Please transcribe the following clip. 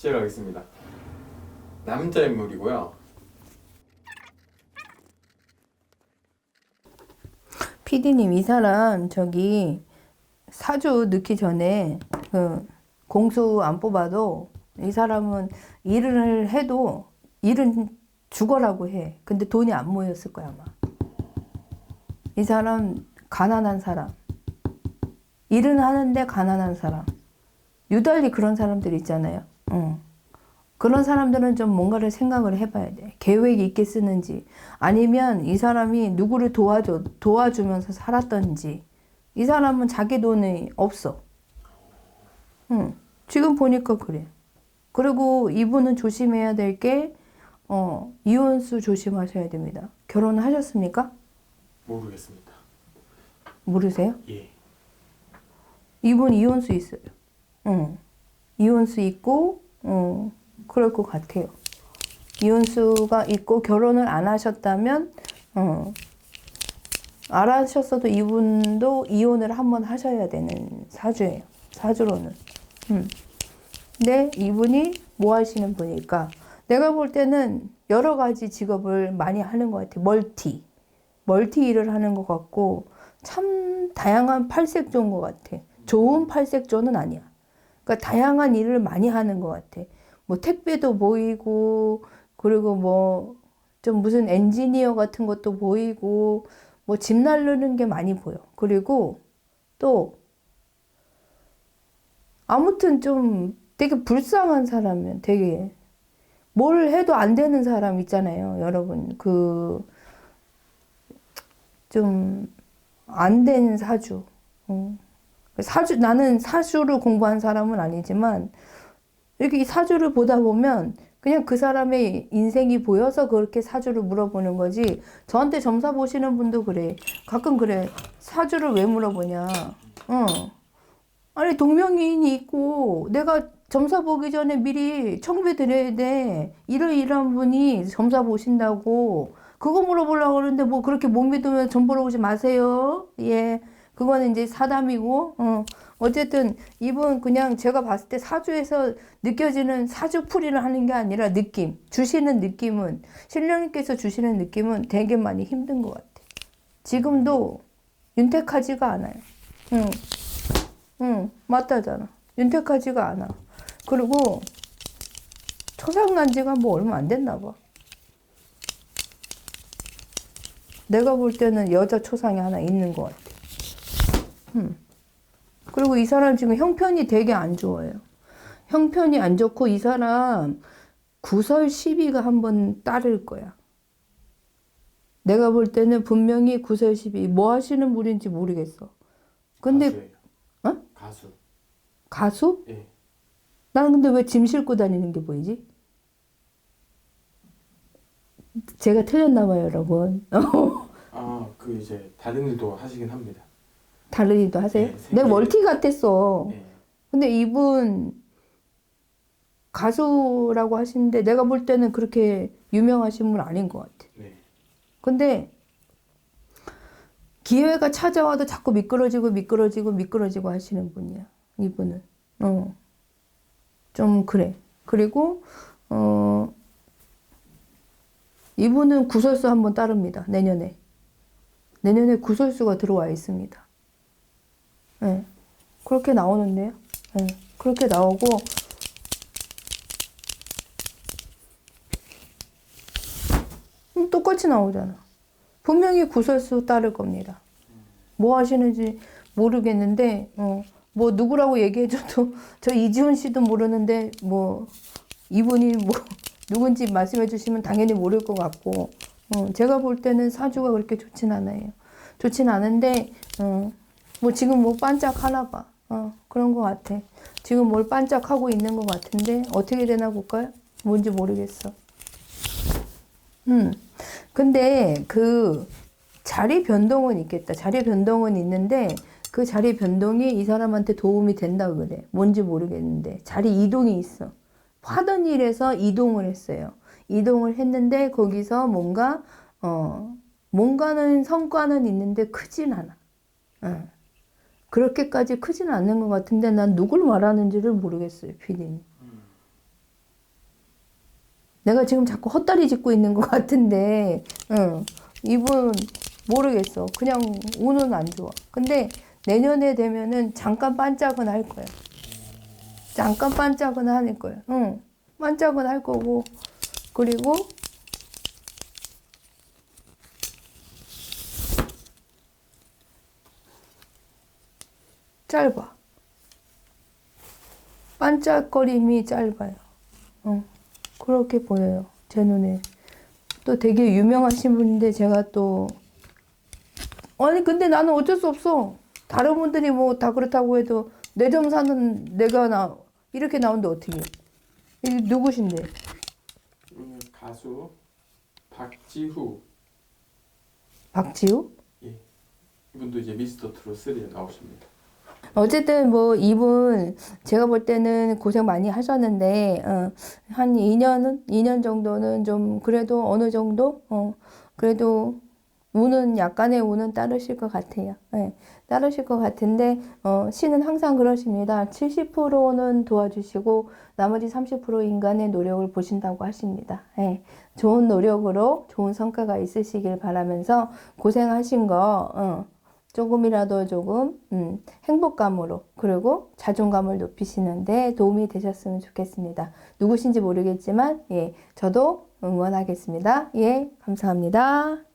시작하겠습니다. 남자 인물이고요. 피디님 이 사람 저기 사주 넣기 전에 그 공수 안 뽑아도 이 사람은 일을 해도 일은 죽어라고 해. 근데 돈이 안 모였을 거야 아마. 이 사람 가난한 사람. 일은 하는데 가난한 사람. 유달리 그런 사람들 있잖아요. 응. 그런 사람들은 좀 뭔가를 생각을 해봐야 돼. 계획이 있게 쓰는지, 아니면 이 사람이 누구를 도와줘, 도와주면서 살았던지, 이 사람은 자기 돈이 없어. 응. 지금 보니까 그래. 그리고 이분은 조심해야 될 게, 어, 이혼수 조심하셔야 됩니다. 결혼하셨습니까? 모르겠습니다. 모르세요? 예. 이분 이혼수 있어요. 응. 이혼수 있고, 어, 그럴 것 같아요. 이혼수가 있고 결혼을 안 하셨다면, 어, 안 하셨어도 이분도 이혼을 한번 하셔야 되는 사주예요. 사주로는. 음. 근데 이분이 뭐 하시는 분일까? 내가 볼 때는 여러 가지 직업을 많이 하는 것 같아. 멀티. 멀티 일을 하는 것 같고, 참 다양한 팔색조인 것 같아. 좋은 팔색조는 아니야. 그러니까 다양한 일을 많이 하는 것 같아. 뭐 택배도 보이고 그리고 뭐 좀 무슨 엔지니어 같은 것도 보이고 뭐 집 날르는 게 많이 보여. 그리고 또 아무튼 좀 되게 불쌍한 사람이면 되게 뭘 해도 안 되는 사람 있잖아요. 여러분 그 좀 안 된 사주. 어. 사주 나는 사주를 공부한 사람은 아니지만 이렇게 이 사주를 보다 보면 그냥 그 사람의 인생이 보여서 그렇게 사주를 물어보는 거지. 저한테 점사 보시는 분도 그래. 가끔 그래. 사주를 왜 물어보냐. 어. 아니 동명이인이 있고 내가 점사 보기 전에 미리 청배 드려야 돼. 이러이러한 분이 점사 보신다고 그거 물어보려고 그러는데 뭐 그렇게 못 믿으면 점 보러 오지 마세요. 예. 그거는 이제 사담이고, 어. 어쨌든 이분 그냥 제가 봤을 때 사주에서 느껴지는 사주 풀이를 하는 게 아니라 느낌, 주시는 느낌은, 신령님께서 주시는 느낌은 되게 많이 힘든 것 같아. 지금도 윤택하지가 않아요. 응. 응, 맞다잖아. 윤택하지가 않아. 그리고 초상 난 지가 뭐 얼마 안 됐나 봐. 내가 볼 때는 여자 초상이 하나 있는 것 같아. 음. 그리고 이 사람 지금 형편이 되게 안 좋아요. 형편이 안 좋고 이 사람 구설 시비가 한번 따를 거야. 내가 볼 때는 분명히 구설 시비 뭐 하시는 분인지 모르겠어. 근데 가수예요. 어? 가수. 가수? 예. 나는 근데 왜 짐 싣고 다니는 게 보이지? 제가 틀렸나 봐요, 여러분. 아, 그 이제 다른 일도 하시긴 합니다. 다른 일도 하세요? 네, 내 생각이- 멀티 같았어. 예. 근데 이분 가수라고 하시는데 내가 볼 때는 그렇게 유명하신 분 아닌 것 같아. 네. 근데 기회가 찾아와도 자꾸 미끄러지고 미끄러지고 미끄러지고 하시는 분이야. 이분은. 어. 좀 그래. 그리고 어 이분은 구설수 한번 따릅니다. 내년에. 내년에 구설수가 들어와 있습니다. 예. 그렇게 나오는데요. 예. 그렇게 나오고 음, 똑같이 나오잖아. 분명히 구설수 따를 겁니다. 뭐 하시는지 모르겠는데, 어, 뭐 누구라고 얘기해줘도 저 이지훈 씨도 모르는데, 뭐 이분이 뭐 누군지 말씀해 주시면 당연히 모를 것 같고, 어, 제가 볼 때는 사주가 그렇게 좋진 않아요. 좋진 않은데, 어, 뭐 지금 뭐 반짝하나 봐. 어, 그런 것 같아. 지금 뭘 반짝하고 있는 것 같은데, 어떻게 되나 볼까요? 뭔지 모르겠어. 음. 근데 그 자리 변동은 있겠다. 자리 변동은 있는데 그 자리 변동이 이 사람한테 도움이 된다 그래. 뭔지 모르겠는데 자리 이동이 있어. 하던 일에서 이동을 했어요. 이동을 했는데 거기서 뭔가 어 뭔가는 성과는 있는데 크진 않아. 어. 그렇게까지 크진 않는 것 같은데 난 누굴 말하는지를 모르겠어요, 피디님. 내가 지금 자꾸 헛다리 짚고 있는 것 같은데, 응. 이분 모르겠어. 그냥 운은 안 좋아. 근데 내년에 되면은 잠깐 반짝은 할 거야. 잠깐 반짝은 할 거야. 응. 반짝은 할 거고, 그리고 짧아. 반짝거림이 짧아요. 어, 그렇게 보여요. 제 눈에. 또 되게 유명하신 분인데 제가 또 아니 근데 나는 어쩔 수 없어. 다른 분들이 뭐 다 그렇다고 해도 내 점 사는 내가 나 이렇게 나오는데 어떻게? 이 누구신데? 음, 가수 박지후 박지우? 예. 이분도 이제 미스터 트롯 3에 나오십니다. 어쨌든 뭐 이분 제가 볼 때는 고생 많이 하셨는데 어, 한 2년은 2년 정도는 좀 그래도 어느 정도 어, 그래도 운은 약간의 운은 따르실 것 같아요. 예, 따르실 것 같은데 어, 신은 항상 그러십니다. 70%는 도와주시고 나머지 30% 인간의 노력을 보신다고 하십니다. 예, 좋은 노력으로 좋은 성과가 있으시길 바라면서 고생하신 거 어, 조금이라도 조금 음, 행복감으로 그리고 자존감을 높이시는데 도움이 되셨으면 좋겠습니다. 누구신지 모르겠지만 예, 저도 응원하겠습니다. 예, 감사합니다.